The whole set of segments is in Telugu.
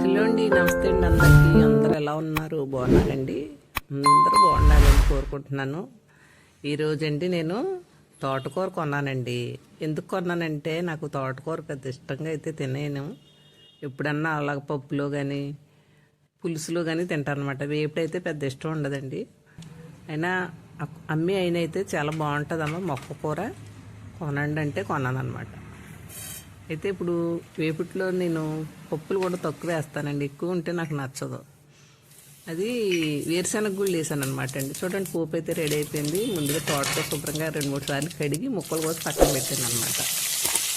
నమస్తే అండి అందరికీ. అందరు ఎలా ఉన్నారు? బాగున్నారండి? అందరూ బాగున్నారని కోరుకుంటున్నాను. ఈరోజండి నేను తోటకూర కొన్నానండి. ఎందుకు కొన్నానంటే నాకు తోటకూర పెద్ద ఇష్టంగా అయితే తినేను. ఎప్పుడన్నా అలాగ పప్పులో కానీ పులుసులో కానీ తింటాను అనమాట వేపుడైతే పెద్ద ఇష్టం ఉండదండి. అయినా అమ్మి అయిన అయితే చాలా బాగుంటుందమ్మా మొక్క కూర. కొనండి అంటే కొన్నాను అనమాట అయితే ఇప్పుడు వేపుట్లో నేను పప్పులు కూడా తక్కువ వేస్తానండి. ఎక్కువ ఉంటే నాకు నచ్చదు. అది వేరుశనగ గుళ్ళు వేసాను అనమాట అండి. చూడండి పోపు అయితే రెడీ అయిపోయింది. ముందుగా తోటతో శుభ్రంగా రెండు మూడు సార్లు కడిగి ముక్కలు కూడా పక్కన పెట్టాను అనమాట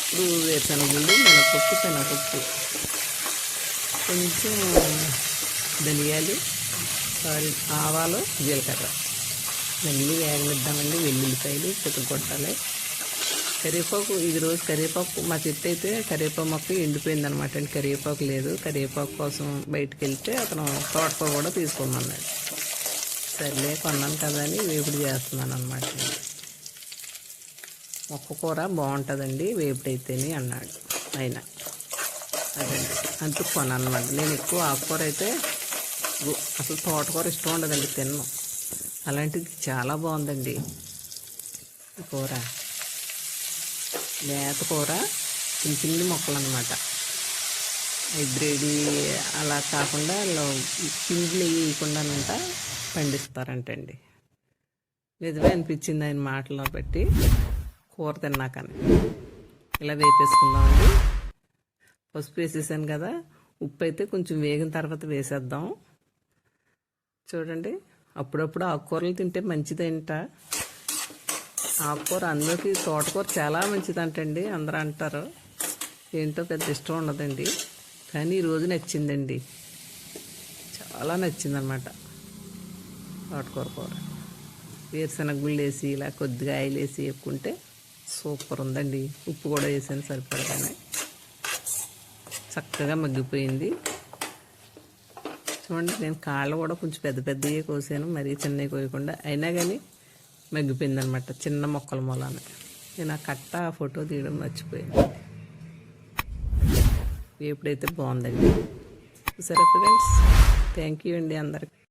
ఇప్పుడు వేరుశనగ గుళ్ళు మినపప్పు శనగపప్పు కొంచెం ధనియాలు సారీ ఆవాలు జీలకర్ర. ఇవన్నీ వేగనిద్దామండి. వెల్లుల్లిపాయలు కొట్టాలి కరివేపాకు ఈరోజు కరివేపాకు మా చెట్టు అయితే కరివేపాకు మొక్క ఎండిపోయింది అనమాట అండి. కరివేపాకు లేదు. కరివేపాకు కోసం బయటికి వెళ్తే అతను తోటకూర కూడా తీసుకోమన్నాడు. సర్లే కొన్నాను కదా అని వేపుడు చేస్తున్నాను అనమాట మొక్క కూర బాగుంటుందండి వేపుడు అయితేనే అన్నాడు ఆయన. అదండి. అందుకు కొన్నాను అనమాట నేను ఎక్కువ ఆకుకూర అయితే అసలు తోటకూర ఇష్టం ఉండదండి తిన్నాను అలాంటిది చాలా బాగుందండి కూర. లేతకూర చిన్న చిన్న మొక్కలు అనమాట హైబ్రిడ్ అలా కాకుండా లో- వేయకుండానంట పండిస్తారంటండి. నిజమే అనిపించింది ఆయన మాటలో బట్టి కూర తిన్నాకని. ఇలా వేపేసుకుందామండి. పసుపు వేసేసాను కదా ఉప్పు అయితే కొంచెం వేగిన తర్వాత వేసేద్దాం. చూడండి అప్పుడప్పుడు ఆకుకూరలు తింటే మంచిదేంట? ఆకుకూర అందరికీ తోటకూర చాలా మంచిదంటండి అందరూ అంటారు ఏంటో పెద్ద ఇష్టం ఉండదండి. కానీ ఈరోజు నచ్చిందండి. చాలా నచ్చిందనమాట తోటకూర కూర. వేరుశనగ గుళ్ళు వేసి ఇలా కొద్దిగా ఆయిల్ వేసి వేపుకుంటే సూపర్ ఉందండి. ఉప్పు కూడా వేసాను సరిపడగానే. చక్కగా మగ్గిపోయింది. చూడండి నేను కాళ్ళు కూడా కొంచెం పెద్ద పెద్దవి కోసాను మరీ చిన్నవి కోయకుండా. అయినా కానీ అనమాట చిన్న మొక్కల మూలాన. నేను ఆ కట్ట ఫోటో తీయడం మర్చిపోయాను. ఎప్పుడైతే బాగుందండి. సరే ఫ్రెండ్స్ థ్యాంక్ యూ అండి అందరికి.